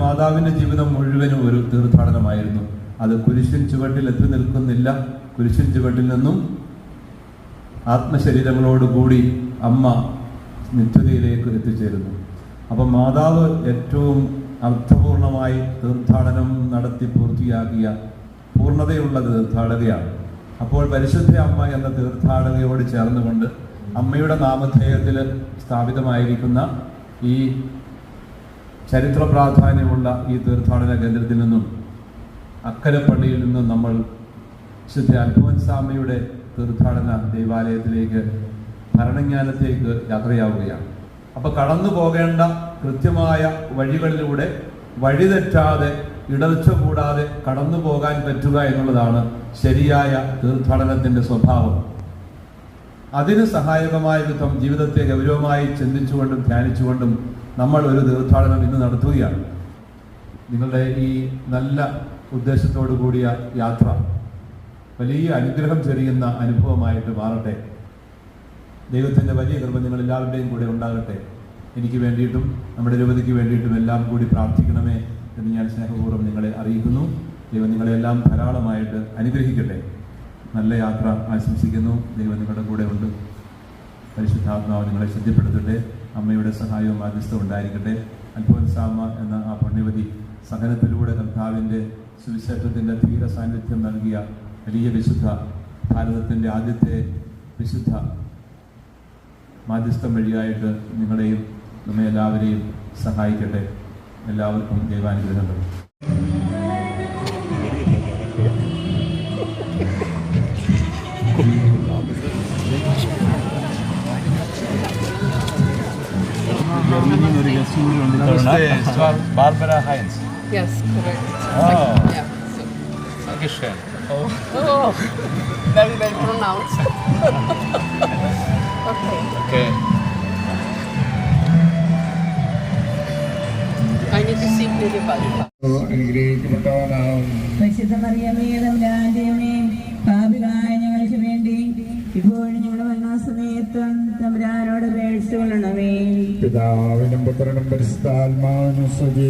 മാതാവിന്റെ ജീവിതം മുഴുവനും ഒരു തീർത്ഥാടനമായിരുന്നു. അത് കുരിശിൻ ചുവട്ടിൽ എത്തി നിൽക്കുന്നില്ല. കുരിശിൻ ചുവട്ടിൽ നിന്നും ആത്മശരീരങ്ങളോടുകൂടി അമ്മ നിത്യതയിലേക്ക് എത്തിച്ചേരുന്നു. അപ്പം മാതാവ് ഏറ്റവും അർത്ഥപൂർണമായി തീർത്ഥാടനം നടത്തി പൂർത്തിയാക്കിയ പൂർണതയുള്ള തീർത്ഥാടകയാണ്. അപ്പോൾ പരിശുദ്ധ അമ്മ എന്ന തീർത്ഥാടകയോട് ചേർന്നുകൊണ്ട് അമ്മയുടെ നാമധേയത്തിൽ സ്ഥാപിതമായിരിക്കുന്ന ഈ ചരിത്ര പ്രാധാന്യമുള്ള ഈ തീർത്ഥാടന കേന്ദ്രത്തിൽ നിന്നും അക്കരപ്പള്ളിയിൽ നിന്നും നമ്മൾ വിശുദ്ധ സ്വാമിയുടെ തീർത്ഥാടന ദേവാലയത്തിലേക്ക് ഭരണജ്ഞാനത്തേക്ക് യാത്രയാവുകയാണ്. അപ്പൊ കടന്നു പോകേണ്ട കൃത്യമായ വഴികളിലൂടെ വഴിതെറ്റാതെ ഇടർച്ച കൂടാതെ കടന്നു പോകാൻ പറ്റുക എന്നുള്ളതാണ് ശരിയായ തീർത്ഥാടനത്തിന്റെ സ്വഭാവം. അതിന് സഹായകമായ വിധം ജീവിതത്തെ ഗൗരവമായി ചിന്തിച്ചുകൊണ്ടും ധ്യാനിച്ചുകൊണ്ടും നമ്മൾ ഒരു തീർത്ഥാടനം ഇന്ന് നടത്തുകയാണ്. നിങ്ങളുടെ ഈ നല്ല ഉദ്ദേശത്തോടു കൂടിയ യാത്ര വലിയ അനുഗ്രഹം ചെറിയുന്ന അനുഭവമായിട്ട് മാറട്ടെ. ദൈവത്തിന്റെ വലിയ കൃപ നിങ്ങൾ എല്ലാവരുടെയും കൂടെ ഉണ്ടാകട്ടെ. എനിക്ക് വേണ്ടിയിട്ടും നമ്മുടെ രൂപതയ്ക്ക് വേണ്ടിയിട്ടും എല്ലാം കൂടി പ്രാർത്ഥിക്കണമേ എന്ന് ഞാൻ സ്നേഹപൂർവം നിങ്ങളെ അറിയിക്കുന്നു. ദൈവം നിങ്ങളെല്ലാം ധാരാളമായിട്ട് അനുഗ്രഹിക്കട്ടെ. നല്ല യാത്ര ആശംസിക്കുന്നു. ദൈവം നിങ്ങളുടെ കൂടെ ഉണ്ട്. പരിശുദ്ധാത്മാവ് നിങ്ങളെ ശ്രദ്ധപ്പെടുത്തട്ടെ അമ്മയുടെ സഹായവും മാധ്യസ്ഥവും ഉണ്ടായിരിക്കട്ടെ. അൽഫോൻസാമ എന്ന ആ പുണ്യവതി സഹനത്തിലൂടെ കർത്താവിന്റെ സുവിശേഷത്തിന്റെ ധീര സാന്നിധ്യം നൽകിയ വലിയ വിശുദ്ധ ഭാരതത്തിന്റെ ആദ്യത്തെ വിശുദ്ധ മാധ്യസ്ഥം വഴിയായിട്ട് നിങ്ങളെയും നമ്മെ എല്ലാവരെയും സഹായിക്കട്ടെ. എല്ലാവർക്കും ദൈവാനുഗ്രഹങ്ങൾ Barbara Heinz. Yes, correct. Oh. Yeah. So, Dankeschön. oh, very well pronounced. okay. Okay. I need to seek Lily Balba. അനുഗ്രഹിക്കപ്പെട്ടവനാകുന്നു പരിശുദ്ധ മറിയമേ തമ്പുരാന്റെയമേ പാപികളായ ഞങ്ങൾക്ക് വേണ്ടി ഇപ്പോഴും ഞങ്ങളുടെ മരണസമയത്തും തമ്പുരാനോട് പേഴ്ചകൊള്ളണമേ പിതാവിനും പുത്രനും പരിശുദ്ധാത്മാവിനും സ്തുതി.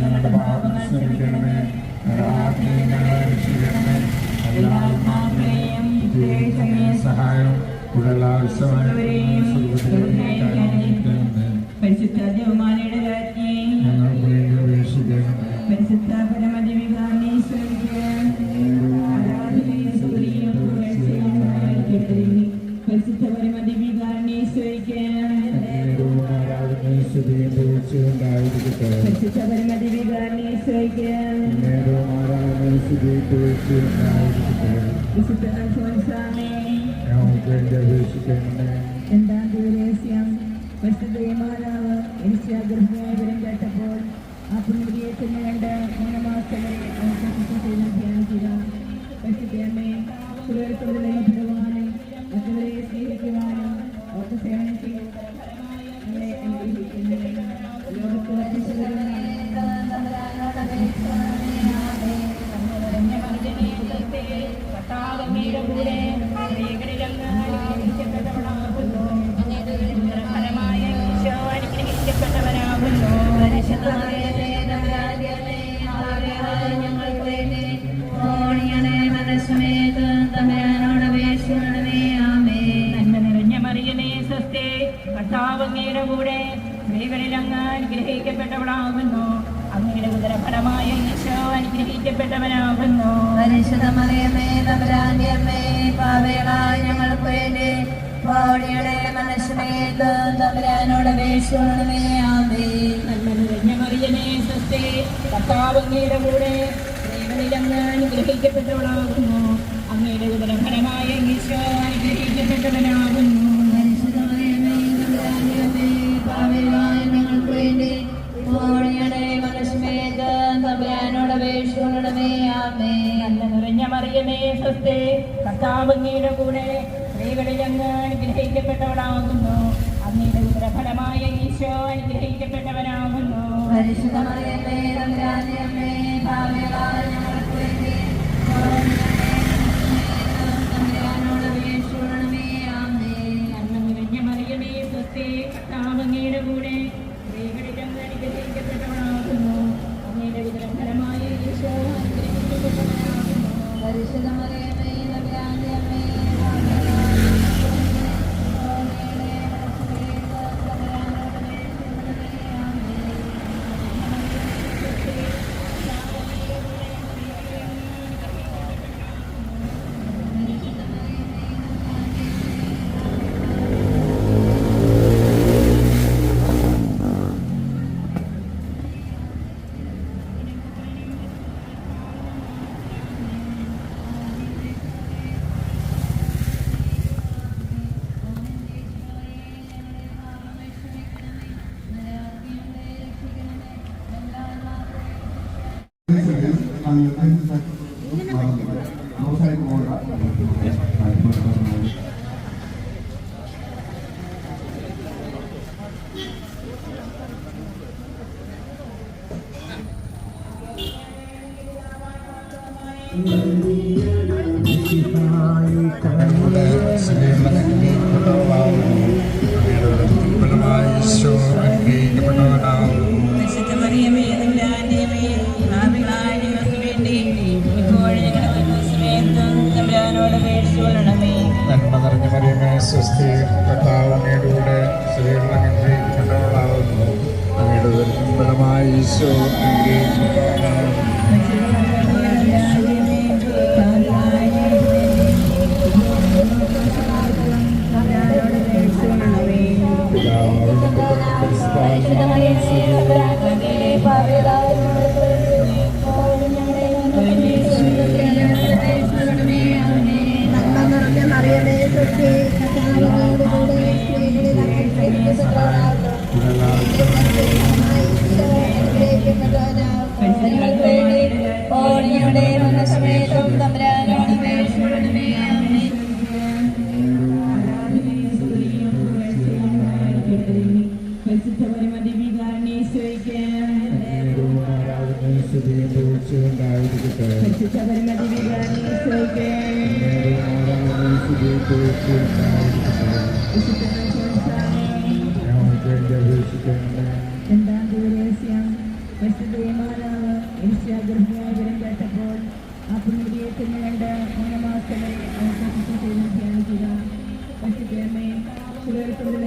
ഞങ്ങളുടെ പാപങ്ങൾ ഞങ്ങളുടെ ആത്മാവിനെ ഞങ്ങളെ രക്ഷിക്കണമേ. എല്ലാ പ്രത്യേകിച്ച് സഹായം ഉള്ളവരെയും പരിശുദ്ധ ജവമാലയുടെ രാജ്ഞി പരിശുദ്ധ സ്തുതിയും പുകഴ്ചയും ഉണ്ടായിരിക്കട്ടെ വിശുദ്ധ അൽഫോൻസാമേ. രണ്ടാം ദിവസം പരിശുദ്ധ മാതാവ് എനിക്ക് ഗർഭവിവരം കേട്ടപ്പോൾ ആ പുണ്യത്തിന് കണ്ട് മൂന്ന് മാസം വരെ അവർക്ക് ധ്യാനിക്കുക പരിശുദ്ധയമ്മേ പുലർത്തുകളിലെ ഭഗവാനും നന്മ നിറഞ്ഞ മറിയമേ സ്വസ്തി കർത്താവങ്ങയുടെ കൂടെ സ്ത്രീകളിൽ അങ്ങ് അനുഗ്രഹിക്കപ്പെട്ടവളാകുന്നു അങ്ങയുടെ ഉദരഫലമായ ഈശോ അനുഗ്രഹിക്കപ്പെട്ടവനാകുന്നു പരിശുദ്ധമറിയമേ തമ്പുരാന്റെ അമ്മേ പാവകളായ ഞങ്ങൾക്ക് വേണ്ടി ബോഡിയുടെ മനസ്സിനേക്ക് തമ്പുരാനോട് ആമേ നന്മ നിറഞ്ഞ മറിയമേ സ്വസ്തി കർത്താവങ്ങയുടെ കൂടെ സ്ത്രീകളിൽ അങ്ങ് അനുഗ്രഹിക്കപ്പെട്ടവളാകുന്നു അങ്ങയുടെ ഉദരഫലമായ ഈശോ അനുഗ്രഹിക്കപ്പെട്ടവനാകുന്നു മറിയമേ സ്വസ്തി കർത്താവങ്ങയുടെ കൂടെ സ്ത്രീകളിൽ അങ്ങ് അനുഗ്രഹിക്കപ്പെട്ടവളാകുന്നു. അങ്ങയുടെ ഉദരഫലമായ ഈശോ അനുഗ്രഹിക്കപ്പെട്ടവനാകുന്നു. പരിശുദ്ധമറിയമേ തമ്പുരാന്റെ അമ്മേ いう対策をしますので、労災の方が。ഫലമായി ഈശോ രണ്ടാം പരിശുദ്ധമാരാവ് എലിശാ ഗർഭിണിയായ വിവരം കേട്ടപ്പോൾ ആ പുനരുദ്ധീയത്തിന് കണ്ട് മൂന്ന് മാസം വരെ ശുശ്രൂഷയിൽ ധ്യാനിക്കുക പരിശുദ്ധമേ ചിലർക്കുള്ള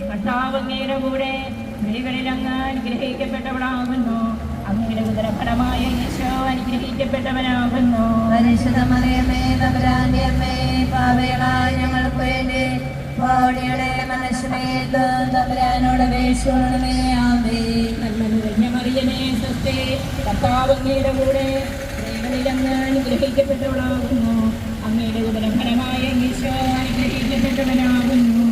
കർത്താവങ്ങയുടെ കൂടെ സ്ത്രീകളിൽ അങ്ങ് അനുഗ്രഹിക്കപ്പെട്ടവളാകുന്നു അങ്ങയുടെ ഉദരഫലമായ ഈശോ അനുഗ്രഹിക്കപ്പെട്ടവനാകുന്നു. പരിശുദ്ധമറിയമേ തമ്പുരാന്റെ അമ്മേ പാവകളായ ഞങ്ങൾക്ക് വേണ്ടി ഓടിയുടെ മനസ്സുമേത്ത് തമ്പുരാനോട് ആമേ മറിയമേ സ്വസ്തി കർത്താവങ്ങയുടെ കൂടെ അങ്ങ് അനുഗ്രഹിക്കപ്പെട്ടവളാകുന്നു അങ്ങയുടെ ഉദരഫലമായ ഈശോ അനുഗ്രഹിക്കപ്പെട്ടവനാകുന്നു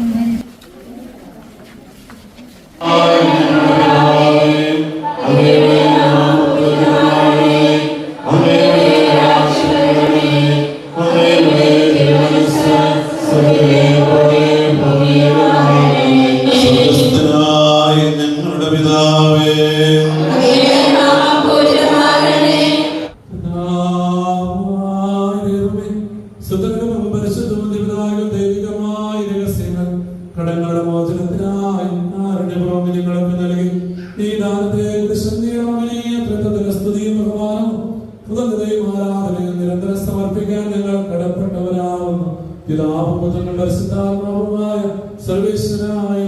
ഞങ്ങളുടെ പിതാവേ കൃതജ്ഞതയും ആരാധനയും നിരന്തരം സമർപ്പിക്കാൻ ഞങ്ങൾ കടപ്പെട്ടവരാവുന്നു പിതാവും പുത്രനും പരിശുദ്ധാത്മാവുമായ സർവേശ്വരായ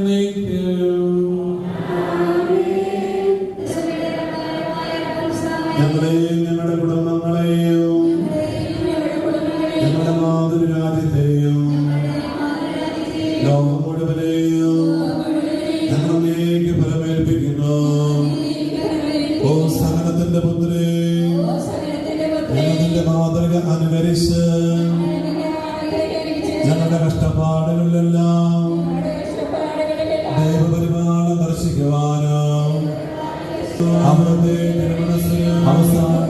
ഞങ്ങളെയും ഞങ്ങളുടെ കുടുംബങ്ങളെയും ഞങ്ങളുടെ മാതൃരാജ്യത്തെയും ലോകം തിരുമനസ്സിന് അവസാനം